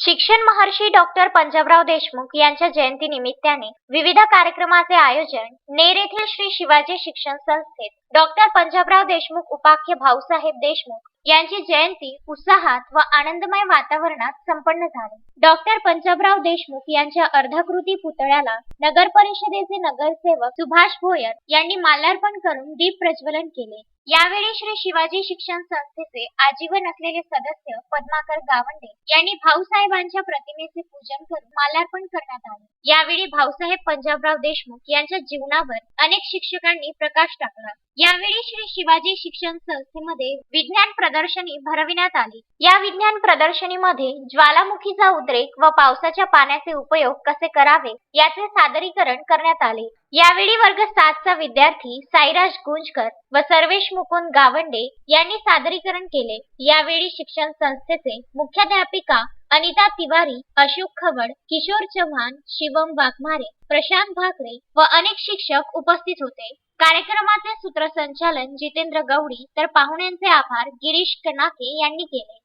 शिक्षण महर्षी डॉक्टर पंजाबराव देशमुख यांच्या जयंती निमित्ताने विविध कार्यक्रमाचे आयोजन नेर येथील श्री शिवाजी शिक्षण संस्थेत डॉक्टर पंजाबराव देशमुख उपाख्य भाऊसाहेब देशमुख यांची जयंती उत्साहात व आनंदमय वातावरणात संपन्न झाली. डॉक्टर पंजाबराव देशमुख यांच्या अर्धाकृती पुतळ्याला नगर परिषदेचे नगरसेवक सुभाष भोयर यांनी माल्यार्पण करून दीप प्रज्वलन केले. यावेळी श्री शिवाजी शिक्षण संस्थेचे आजीवन असलेले सदस्य पद्माकर गावंडे यांनी भाऊसाहेबांच्या प्रतिमेचे पूजन करून माल्यार्पण करण्यात आले. यावेळी भाऊसाहेब पंजाबराव देशमुख यांच्या जीवनावर अनेक शिक्षकांनी प्रकाश टाकला. यावेळी श्री शिवाजी शिक्षण संस्थेमध्ये विज्ञान प्रदर्शनी भरविण्यात आली. या विज्ञान प्रदर्शनीमध्ये ज्वालामुखीचा उद्रेक व पावसाच्या पाण्याचे उपयोग कसे करावे याचे सादरीकरण करण्यात आले. यावेळी वर्ग सातचा विद्यार्थी साईराज गुंजकर व सर्वेश मुकुंद गावंडे यांनी सादरीकरण केले. यावेळी शिक्षण संस्थेचे मुख्याध्यापिका अनिता तिवारी अशोक खवड किशोर चव्हाण शिवम वाघमारे प्रशांत भाकरे व अनेक शिक्षक उपस्थित होते. कार्यक्रमाचे सूत्रसंचालन जितेंद्र गवडी तर पाहुण्यांचे आभार गिरीश कनाके यांनी केले.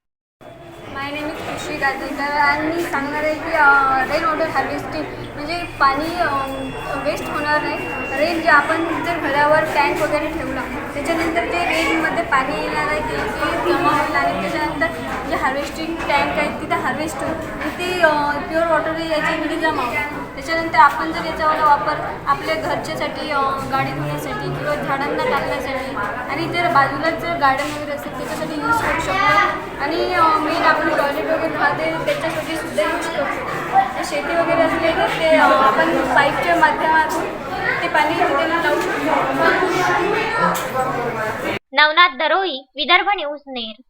माय नेम इज खुशी गाजरकर आणि मी सांगणार आहे की रेन वॉटर हार्वेस्टिंग म्हणजे पाणी um, वेस्ट होणार नाही. रेन जे आपण जर घरावर टँक वगैरे ठेवला त्याच्यानंतर ते रेनमध्ये पाणी येणार आहे ते ते जमा होईल आणि त्याच्यानंतर जे हार्वेस्टिंग टँक आहे तिथे हार्वेस्ट होईल. ते प्युअर वॉटर याच्यामध्ये जमा होईल. त्याच्यानंतर आपण जर याचा वापर आपल्या घरच्यासाठी गाडी धुण्यासाठी किंवा झाडांना टाकण्यासाठी आणि जर बाजूलाच जर गार्डन वगैरे असेल त्याच्यासाठी यूज करू शकतो. आणि मेन आपण टॉयलेट वगैरे राहते त्याच्यासाठी सुद्धा यूज करतो. शकतो शेती वगैरे असले तर ते आपण पाईपच्या माध्यमातून ते पाणी तिथे लावू शकतो. नवनाथ दरोई विदर्भ न्यूज नेर.